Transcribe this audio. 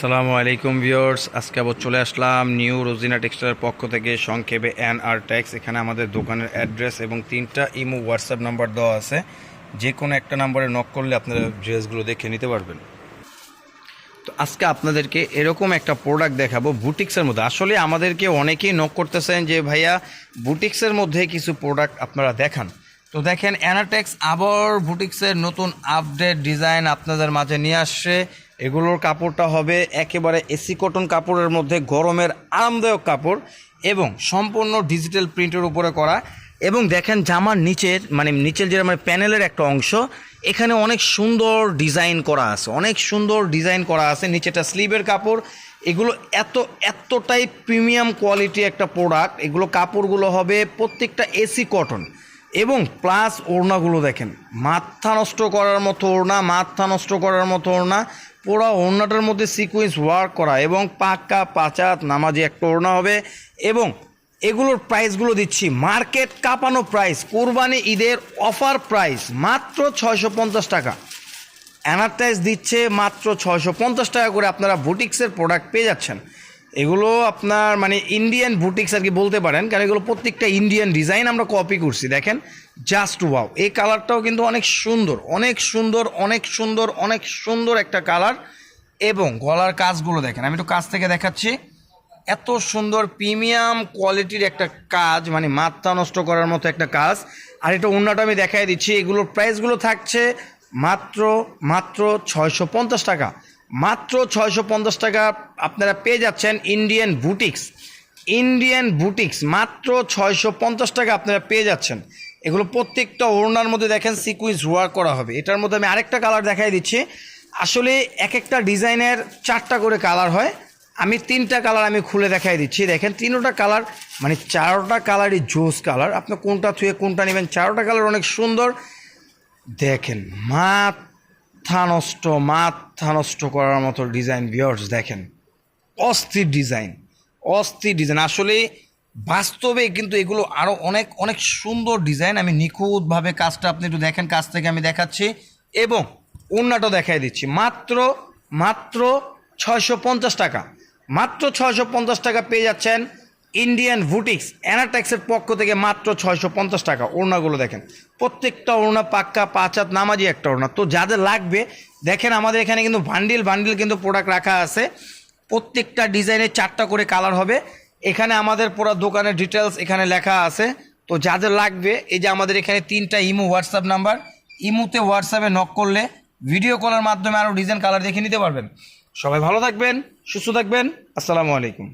সালামু আলাইকুম ভিউয়ার্স, আজকে আবার চলে আসলাম নিউ রোজিনা টেক্সটাইলের পক্ষ থেকে সংক্ষেপে এন আর ট্যাক্স এখানে আমাদের দোকানের অ্যাড্রেস এবং তিনটা ইমো হোয়াটসঅ্যাপ নাম্বার দেওয়া আছে। যে কোনো একটা নাম্বারে নক করলে আপনারা ড্রেসগুলো দেখে নিতে পারবেন। তো আজকে আপনাদেরকে এরকম একটা প্রোডাক্ট দেখাবো বুটিক্সের মধ্যে। আসলে আমাদেরকে অনেকেই নক করতেছেন যে, ভাইয়া, বুটিক্সের মধ্যে কিছু প্রোডাক্ট আপনারা দেখান। তো দেখেন অ্যানাটেক্স আবার বুটিক্সের নতুন আপডেট ডিজাইন আপনাদের মাঝে নিয়ে আসছে। এগুলোর কাপড়টা হবে একেবারে এসি কটন কাপড়ের মধ্যে, গরমের আরামদায়ক কাপড় এবং সম্পূর্ণ ডিজিটাল প্রিন্টের উপরে করা। এবং দেখেন, জামার নিচের মানে নিচের যেটা মানে প্যানেলের একটা অংশ, এখানে অনেক সুন্দর ডিজাইন করা আছে। অনেক সুন্দর ডিজাইন করা আছে। নিচেটা স্লিভের কাপড়। এগুলো এত, এতটাই প্রিমিয়াম কোয়ালিটি একটা প্রোডাক্ট এগুলো কাপড়গুলো হবে প্রত্যেকটা এসি কটন। এবং প্লাস ওড়নাগুলো দেখেন। মাথা নষ্ট করার মতো ওড়না, মাথা নষ্ট করার মতো ওড়না, পুরো ওড়নাটার মধ্যে সিকুয়েন্স ওয়ার্ক করা এবং পাক্কা পাচাত নামাজি একটা ওড়না হবে এবং এগুলোর প্রাইসগুলো দিচ্ছি। মার্কেট কাঁপানো প্রাইস কোরবানি ঈদের অফার প্রাইস মাত্র ছয়শো পঞ্চাশ টাকা। অ্যানারটাইজ দিচ্ছে মাত্র ছয়শো পঞ্চাশ টাকা করে আপনারা বুটিক্সের প্রোডাক্ট পেয়ে যাচ্ছেন। এগুলো আপনার মানে ইন্ডিয়ান বুটিক্স আর কি বলতে পারেন, কারণ এগুলো প্রত্যেকটা ইন্ডিয়ান ডিজাইন আমরা কপি করছি। দেখেন জাস্ট ওয়াও এই কালারটাও কিন্তু অনেক সুন্দর অনেক সুন্দর অনেক সুন্দর অনেক সুন্দর একটা কালার এবং গলার কাজগুলো দেখেন, আমি একটু কাজ থেকে দেখাচ্ছি। এত সুন্দর প্রিমিয়াম কোয়ালিটির একটা কাজ মানে মাথা নষ্ট করার মতো একটা কাজ। আর এটা অন্যটা আমি দেখাই দিচ্ছি, এগুলোর প্রাইসগুলো থাকছে মাত্র মাত্র ছয়শো পঞ্চাশ টাকা। মাত্র ছয়শো পঞ্চাশ টাকা আপনারা পেয়ে যাচ্ছেন ইন্ডিয়ান বুটিক্স ইন্ডিয়ান বুটিক্স মাত্র ছয়শো পঞ্চাশ টাকা আপনারা পেয়ে যাচ্ছেন। এগুলো প্রত্যেকটা ওড়নার মধ্যে দেখেন সিকুইন্স ওয়ার্ক করা হবে। এটার মধ্যে আমি আরেকটা কালার দেখাই দিচ্ছি। আসলে এক একটা ডিজাইনের চারটা করে কালার হয়। আমি তিনটা কালার আমি খুলে দেখাই দিচ্ছি। দেখেন, তিনোটা কালার মানে চারোটা কালারই জোস কালার আপনি কোনটা থুয়ে কোনটা নেবেন, চারোটা কালার অনেক সুন্দর। দেখেন মাথা নষ্ট মাথা নষ্ট করার মতো ডিজাইন বিয়ার্স দেখেন। অস্থির ডিজাইন অস্থির ডিজাইন আসলে বাস্তবে কিন্তু এগুলো আরও অনেক অনেক সুন্দর ডিজাইন আমি নিখুঁতভাবে কাজটা আপনি একটু দেখেন কাজ থেকে আমি দেখাচ্ছি। এবং অন্যটা দেখাই দিচ্ছি। মাত্র মাত্র ছয়শো পঞ্চাশ টাকা। মাত্র ছয়শো পঞ্চাশ টাকা পেয়ে যাচ্ছেন ইন্ডিয়ান বুটিক্স অ্যানাট্যাক্সের পক্ষ থেকে মাত্র ছয়শো পঞ্চাশ টাকা। ওড়নাগুলো দেখেন। প্রত্যেকটা ওড়না পাক্কা পাঁচ হাত নামাজি একটা ওড়না। তো যাদের লাগবে, দেখেন আমাদের এখানে কিন্তু বান্ডিল বান্ডিল কিন্তু প্রোডাক্ট রাখা আছে। প্রত্যেকটা ডিজাইনের চারটা করে কালার হবে। এখানে আমাদের পুরো দোকানের ডিটেলস এখানে লেখা আছে। তো যাদের লাগবে, এই যে আমাদের এখানে তিনটা ইমো হোয়াটসঅ্যাপ নাম্বার ইমোতে হোয়াটসঅ্যাপে নক করলে ভিডিও কলের মাধ্যমে আরও ডিজাইন কালার দেখে নিতে পারবেন। সবাই ভালো থাকবেন, সুস্থ থাকবেন। আসসালামু আলাইকুম।